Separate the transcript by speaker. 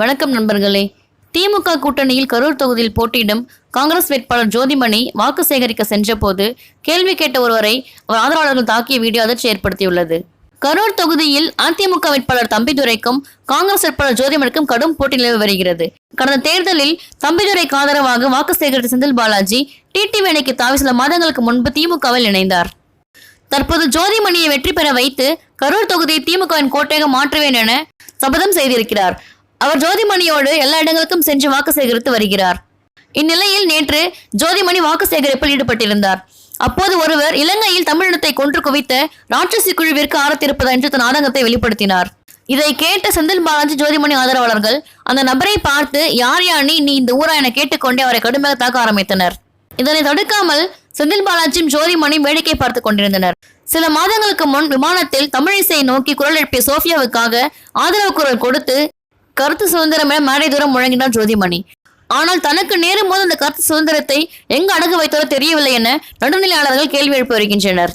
Speaker 1: வணக்கம் நண்பர்களே. திமுக கூட்டணியில் கரூர் தொகுதியில் போட்டியிடும் காங்கிரஸ் வேட்பாளர் ஜோதிமணி வாக்கு சேகரிக்க சென்றபோது கேள்வி கேட்ட ஒருவரை அவர் ஆதரவாளர்கள் தாக்கிய வீடியோ அதிர்ச்சி ஏற்படுத்தியுள்ளது. கரூர் தொகுதியில் அதிமுக வேட்பாளர் தம்பிதுரைக்கும் காங்கிரஸ் வேட்பாளர் ஜோதிமணிக்கும் கடும் போட்டி நிலவி வருகிறது. கடந்த தேர்தலில் தம்பிதுரைக்கு ஆதரவாக வாக்கு சேகரித்த செந்தில் பாலாஜி டிடிவி அணிக்கு தாவி சில மாதங்களுக்கு முன்பு திமுகவில் இணைந்தார். தற்போது ஜோதிமணியை வெற்றி பெற வைத்து கரூர் தொகுதியை திமுகவின் கோட்டையாக மாற்றுவேன் என சபதம் செய்திருக்கிறார். அவர் ஜோதிமணியோடு எல்லா இடங்களுக்கும் சென்று வாக்கு சேகரித்து வருகிறார். இந்நிலையில் நேற்று ஜோதிமணி வாக்கு சேகரிப்பில் ஈடுபட்டிருந்தார். அப்போது ஒருவர் இலங்கையில் தமிழினத்தை கொன்று குவித்த ராட்சசி குழுவிற்கு ஆரத்திருப்பதா என்று தன் ஆதங்கத்தை வெளிப்படுத்தினார். இதை கேட்ட செந்தில் பாலாஜி ஜோதிமணி ஆதரவாளர்கள் அந்த நபரை பார்த்து யார் யா நீ நீ இந்த ஊரா? என கேட்டுக்கொண்டே அவரை கடுமையாக தாக்க ஆரம்பித்தனர். இதனை தடுக்காமல் செந்தில் பாலாஜியும் ஜோதிமணியும் வேடிக்கை பார்த்து கொண்டிருந்தனர். சில மாதங்களுக்கு முன் விமானத்தில் தமிழிசையை நோக்கி குரல் எழுப்பிய சோஃபியாவுக்காக ஆதரவு குரல் கொடுத்து கருத்து சுதந்திரம் என மேடை தூரம் முழங்கினார் ஜோதிமணி. ஆனால் தனக்கு நேரும் போது அந்த கருத்து சுதந்திரத்தை எங்கு அடகு வைத்ததோ தெரியவில்லை என நடுநிலையாளர்கள் கேள்வி எழுப்பி வருகின்றனர்.